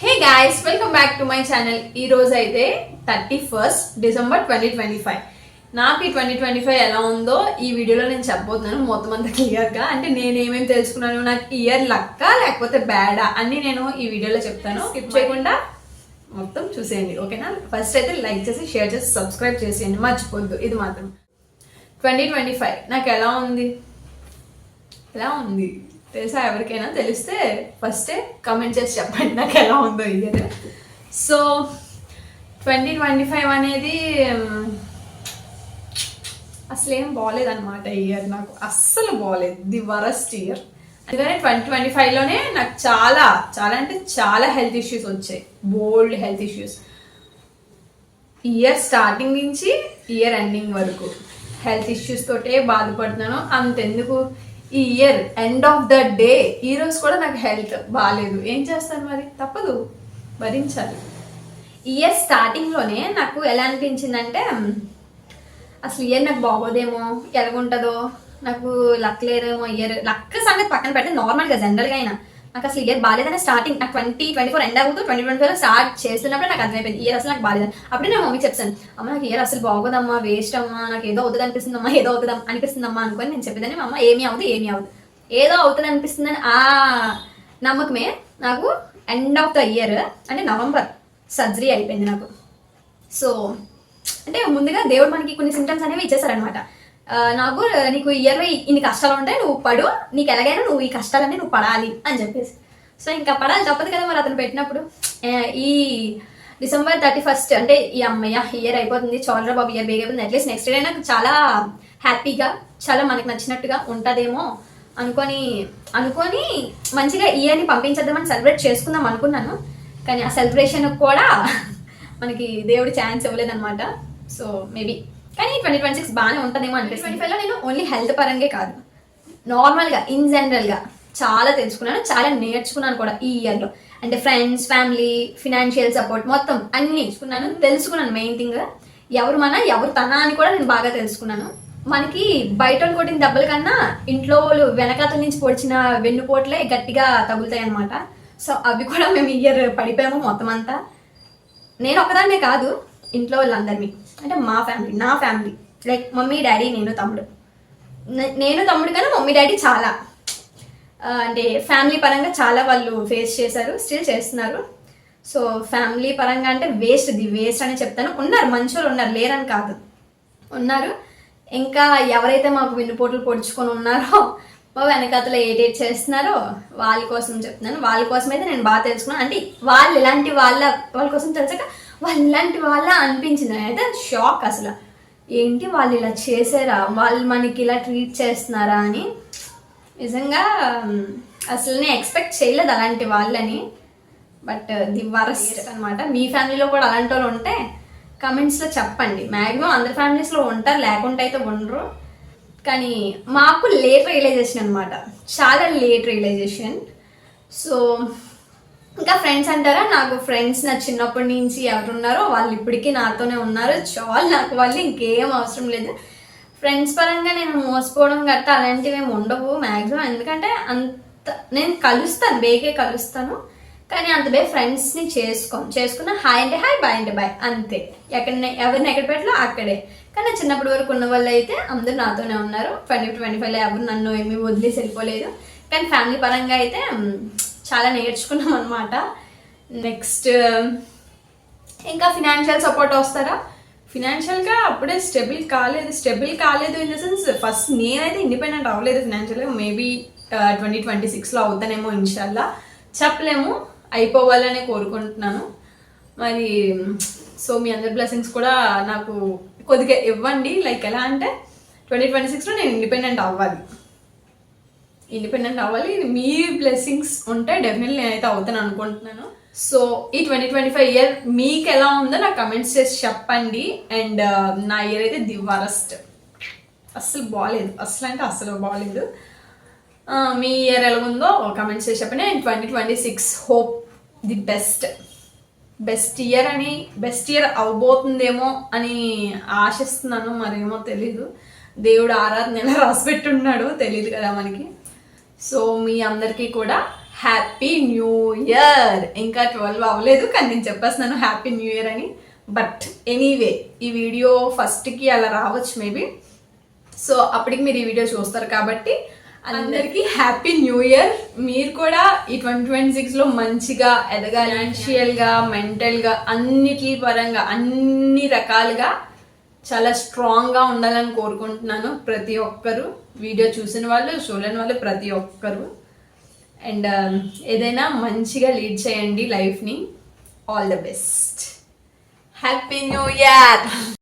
Hey guys welcome back to my channel ఈ రోజు అయితే thirty first December twenty twenty five నాకు ఈ ట్వంటీ ట్వంటీ ఫైవ్ ఎలా ఉందో ఈ వీడియోలో నేను చెప్పబోతున్నాను మొత్తం అంతా క్లియర్గా. అంటే నేను ఏమేమి తెలుసుకున్నాను నాకు ఇయర్ లక్క లేకపోతే బ్యాడా అన్ని నేను ఈ వీడియోలో చెప్తాను. స్కిప్ చేయకుండా మొత్తం చూసేయండి ఓకేనా? ఫస్ట్ అయితే లైక్ చేసి షేర్ చేసి సబ్స్క్రైబ్ చేసేయండి. మర్చిపోద్దు ఇది మాత్రం. ట్వంటీ ట్వంటీ ఫైవ్ నాకు ఎలా ఉంది? ఎలా ఉంది? తెలుసా ఎవరికైనా? తెలిస్తే ఫస్టే కమెంట్ చేసి చెప్పండి నాకు ఎలా ఉందో ఇది సో ట్వంటీ ట్వంటీ ఫైవ్ అనేది అసలు ఏం బాగాలేదన్నమాట ఇయర్ నాకు. అస్సలు బాగాలేదు ది వరస్ట్ ఇయర్ అందుకని ట్వంటీ ట్వంటీ ఫైవ్లోనే నాకు చాలా చాలా అంటే చాలా హెల్త్ ఇష్యూస్ వచ్చాయి. బోల్డ్ హెల్త్ ఇష్యూస్ ఇయర్ స్టార్టింగ్ నుంచి ఇయర్ ఎండింగ్ వరకు. హెల్త్ ఇష్యూస్ తోటే బాధపడుతున్నాను. అంతెందుకు? ఈ year end of the day ఈ రోజు కూడా నాకు హెల్త్ బాగాలేదు ఏం చేస్తాను మరి? తప్పదు. భరించాలి. ఇయర్ స్టార్టింగ్లోనే నాకు ఎలా అనిపించిందంటే అసలు ఇయర్ నాకు బాగోదేమో ఎలాగుంటుందో నాకు లక్ లేదేమో ఇయర్ లక్ సంగతి పక్కన పెడితే నార్మల్గా జనరల్గా అయినా. నాకు అసలు ఇయర్ బాగాలేదనే స్టార్టింగ్ నాకు ట్వంటీ ట్వంటీ ఫోర్ ఎండ్ అవుతూ ట్వంటీ ట్వంటీ ఫోర్ స్టార్ట్ చేస్తున్నప్పుడు నాకు అర్థమైపోయింది. ఇయర్ అసలు నాకు బాగాలేదు అప్పుడు నేను మమ్మీకి చెప్తాను అమ్మ నాకు ఇయర్ అసలు బాగోదమ్మా వేస్ట్ అమ్మా నాకు ఏదో అవుతుంది అనిపిస్తుందమ్మా ఏదో అవుతుంది అనిపిస్తుందమ్మా అనుకొని నేను చెప్పేదాన్ని మా అమ్మ ఏమీ అవుతుంది ఏమీ అవుతుంది ఏదో అవుతుంది అనిపిస్తుందని ఆ నమ్మకమే నాకు ఎండ్ ఆఫ్ ద ఇయర్ అంటే నవంబర్ సర్జరీ అయిపోయింది నాకు. సో అంటే ముందుగా దేవుడు మనకి కొన్ని సిమ్టమ్స్ అనేవి ఇచ్చేసారనమాట నాకు నీకు ఇయర్లో ఇన్ని కష్టాలు ఉంటాయి నువ్వు పడు నీకు ఎలాగైనా నువ్వు ఈ కష్టాలన్నీ నువ్వు పడాలి అని చెప్పేసి. సో ఇంకా పడాలి తప్పదు కదా మరి అతను పెట్టినప్పుడు. ఈ డిసెంబర్ థర్టీ ఫస్ట్ అంటే ఈ అమ్మయ్య ఇయర్ అయిపోతుంది. చోళరా బాబు ఇయర్ బేగ్ అయిపోతుంది అట్లీస్ట్ నెక్స్ట్ డే నాకు చాలా హ్యాపీగా చాలా మనకు నచ్చినట్టుగా ఉంటుందేమో అనుకొని అనుకొని మంచిగా ఇయర్ని పంపించేద్దామని సెలబ్రేట్ చేసుకుందాం అనుకున్నాను. కానీ ఆ సెలబ్రేషన్ కూడా మనకి దేవుడు ఛాన్స్ ఇవ్వలేదన్నమాట. సో మేబీ కానీ ట్వంటీ ట్వంటీ సిక్స్ బాగానే ఉంటుందేమో అనిపిస్తుంది. ట్వంటీ ఫైవ్లో నేను ఓన్లీ హెల్త్ పరంగా కాదు. నార్మల్గా ఇన్ జనరల్గా చాలా తెలుసుకున్నాను చాలా నేర్చుకున్నాను కూడా ఈ ఇయర్లో అంటే ఫ్రెండ్స్ ఫ్యామిలీ ఫినాన్షియల్ సపోర్ట్ మొత్తం అన్ని నేర్చుకున్నాను తెలుసుకున్నాను మెయిన్ థింగ్ ఎవరు మన ఎవరు తన అని కూడా నేను బాగా తెలుసుకున్నాను. మనకి బయట వాళ్ళు కొట్టిన దెబ్బల కన్నా ఇంట్లో వాళ్ళు వెనకాతల నుంచి పొడిచిన వెన్నుపోట్లే గట్టిగా తగులుతాయి అనమాట సో అవి కూడా మేము ఇయర్ పడిపోయాము మొత్తం అంతా. నేను ఒకదాన్నే కాదు ఇంట్లో వాళ్ళందరినీ. అంటే మా ఫ్యామిలీ నా ఫ్యామిలీ. లైక్ మమ్మీ డాడీ నేను తమ్ముడు. నేను తమ్ముడు కన్నా మమ్మీ డాడీ చాలా. అంటే ఫ్యామిలీ పరంగా చాలా వాళ్ళు ఫేస్ చేశారు స్టిల్ చేస్తున్నారు. సో ఫ్యామిలీ పరంగా అంటే వేస్ట్ ది వేస్ట్ అని చెప్తాను. ఉన్నారు మంచోళ్ళు ఉన్నారు లేరని కాదు. ఉన్నారు. ఇంకా ఎవరైతే మాకు వెన్నుపోట్లు పొడుచుకొని ఉన్నారో మా వెనకాతల ఏటేట్ చేస్తున్నారో వాళ్ళ కోసం చెప్తున్నాను. వాళ్ళ కోసం అయితే నేను బాగా తెలుసుకున్నాను. అంటే వాళ్ళు ఇలాంటి వాళ్ళ వాళ్ళ కోసం తెలిసాక వాళ్ళు ఇలాంటి వాళ్ళ అనిపించింది. అయితే షాక్ అసలు. ఏంటి వాళ్ళు ఇలా చేసారా వాళ్ళు మనకి ఇలా ట్రీట్ చేస్తున్నారా అని. నిజంగా అసలు నేను ఎక్స్పెక్ట్ చేయలేదు అలాంటి వాళ్ళని. బట్ ది వరస్ట్ అనమాట మీ ఫ్యామిలీలో కూడా అలాంటి వాళ్ళు ఉంటే కమెంట్స్లో చెప్పండి. మ్యాక్సిమం అందరి ఫ్యామిలీస్లో ఉంటారు లేకుంటే అయితే ఉండరు. కానీ మాకు లేట్ రియలైజేషన్ అనమాట చాలా లేట్ రియలైజేషన్. సో ఇంకా ఫ్రెండ్స్ అంటారా? నాకు ఫ్రెండ్స్ నా చిన్నప్పటి నుంచి ఎవరున్నారో వాళ్ళు ఇప్పటికీ నాతోనే ఉన్నారు. చాలు నాకు వాళ్ళు ఇంకేం అవసరం లేదు. ఫ్రెండ్స్ పరంగా నేను మోసపోవడం గట్టా అలాంటివి ఏమి ఉండవు మ్యాక్సిమం ఎందుకంటే అంత నేను కలుస్తాను బేకే కలుస్తాను. కానీ అంత బే ఫ్రెండ్స్ని చేసుకోను. చేసుకున్న హాయ్ అంటే హాయ్ బాయ్ అంటే బాయ్. అంతే. ఎక్కడ ఎవరిని ఎక్కడ పెట్టలో అక్కడే. కానీ చిన్నప్పటి వరకు ఉన్న వాళ్ళు అయితే అందరూ నాతోనే ఉన్నారు. ట్వంటీ ట్వంటీ ఫైవ్లో ఎవరు నన్ను ఏమీ వదిలేసి వెళ్ళిపోలేదు. కానీ ఫ్యామిలీ పరంగా అయితే చాలా నేర్చుకున్నాం అనమాట నెక్స్ట్ ఇంకా ఫినాన్షియల్ సపోర్ట్ వస్తారా? ఫినాన్షియల్గా అప్పుడే స్టెబుల్ కాలేదు. స్టెబుల్ కాలేదు ఇన్ ద సెన్స్ ఫస్ట్ నేనైతే ఇండిపెండెంట్ అవ్వలేదు ఫినాన్షియల్గా మేబీ ట్వంటీ ట్వంటీ సిక్స్లో అవుతానేమో ఇన్షాల్లా. చెప్పలేము. అయిపోవాలనే కోరుకుంటున్నాను. మరి సో మీ అందరి బ్లెస్సింగ్స్ కూడా నాకు కొద్దిగా ఇవ్వండి. లైక్ ఎలా అంటే ట్వంటీ ట్వంటీ సిక్స్లో నేను ఇండిపెండెంట్ అవ్వాలి. ఇండిపెండెంట్ అవ్వాలి. మీ బ్లెస్సింగ్స్ ఉంటే డెఫినెట్లీ నేనైతే అవుతాను అనుకుంటున్నాను. సో ఈ ట్వంటీ ట్వంటీ ఫైవ్ ఇయర్ మీకు ఎలా ఉందో నాకు కమెంట్స్ చేసి చెప్పండి. అండ్ uh, నా ఇయర్ అయితే ది వరస్ట్. అస్సలు బాగాలేదు అస్సలు అంటే అస్సలు బాగాలేదు మీ ఇయర్ ఎలా ఉందో కమెంట్స్ చేసి చెప్పండి. And twenty twenty six hope the best best year అని బెస్ట్ ఇయర్ అవబోతుందేమో అని ఆశిస్తున్నాను. మరేమో తెలీదు. దేవుడు ఆరాధన ఎలా రాసిపెట్టున్నాడు తెలియదు కదా మనకి. సో మీ అందరికీ కూడా హ్యాపీ న్యూ ఇయర్ ఇంకా ట్వెల్వ్ అవ్వలేదు కానీ నేను చెప్పేస్తున్నాను హ్యాపీ న్యూ ఇయర్ అని. బట్ ఎనీవే ఈ వీడియో ఫస్ట్కి అలా రావచ్చు మేబీ సో అప్పటికి మీరు ఈ వీడియో చూస్తారు కాబట్టి అందరికీ హ్యాపీ న్యూ ఇయర్ మీరు కూడా ఈ ట్వంటీ ట్వంటీ సిక్స్లో మంచిగా ఎదగాలి ఫైనాన్షియల్గా మెంటల్గా అన్నిటి పరంగా అన్ని రకాలుగా చాలా స్ట్రాంగ్గా ఉండాలని కోరుకుంటున్నాను ప్రతి ఒక్కరు. వీడియో చూసిన వాళ్ళు చూడని వాళ్ళు ప్రతి ఒక్కరు. అండ్ um, ఏదైనా మంచిగా లీడ్ చేయండి లైఫ్ని. All the best happy new year